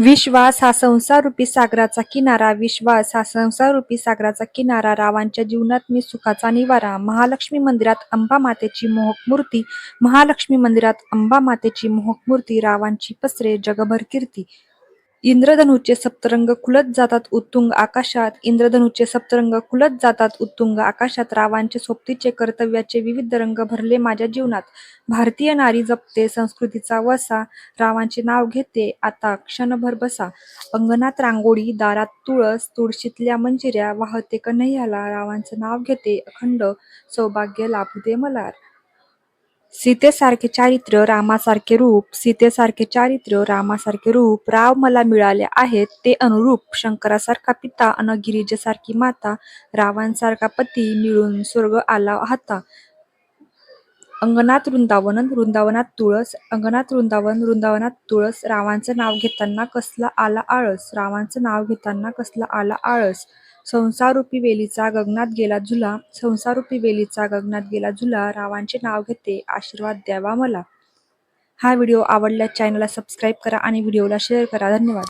विश्वास हा संसाररूपी सागराचा किनारा विश्वास हा संसाररूपी सागराचा किनारा रावांच्या जीवनात मी सुखाचा निवारा महालक्ष्मी मंदिरात अंबा मातेची मोहक मूर्ती महालक्ष्मी मंदिरात अंबा मातेची मोहक मूर्ती रावांची पसरे जगभर कीर्ती. इंद्रधनुचे सप्तरंग खुलत जातात उत्तुंग आकाशात. इंद्रधनुचे सप्तरंग खुलत जातात उत्तुंग आकाशात. रावांचे सोबतीचे कर्तव्याचे विविध रंग भरले माझ्या जीवनात. भारतीय नारी जपते संस्कृतीचा वसा. रावांचे नाव घेते आता क्षणभर बसा. अंगणात रांगोळी दारात तुळस तुळशीतल्या मंजिऱ्या. वाहते कन्हैयाला रावांचं नाव घेते अखंड. सौभाग्य लाभू दे मला सीतेसारखे चारित्र्य रामासारखे रूप सीतेसारखे चारित्र्य रामासारखे रूप राव मला मिळाले आहेत ते अनुरूप शंकरासारखा पिता अन गिरिजेसारखी माता रावांसारखा पती मिळून स्वर्ग आला होता. अंगणात वृंदावन वृंदावनात तुळस अंगणात वृंदावन वृंदावनात तुळस रावांचं नाव घेताना कसला आला आळस रावांचं नाव घेताना कसला आला आळस? संसारूपी वेलीचा गगनात गेला झुला संसारूपी वेलीचा गगनात गेला झुला रावांचे नाव घेते आशीर्वाद द्यावा मला. हा व्हिडिओ आवडल्यास चॅनलला सबस्क्राईब करा आणि व्हिडिओला शेअर करा. धन्यवाद.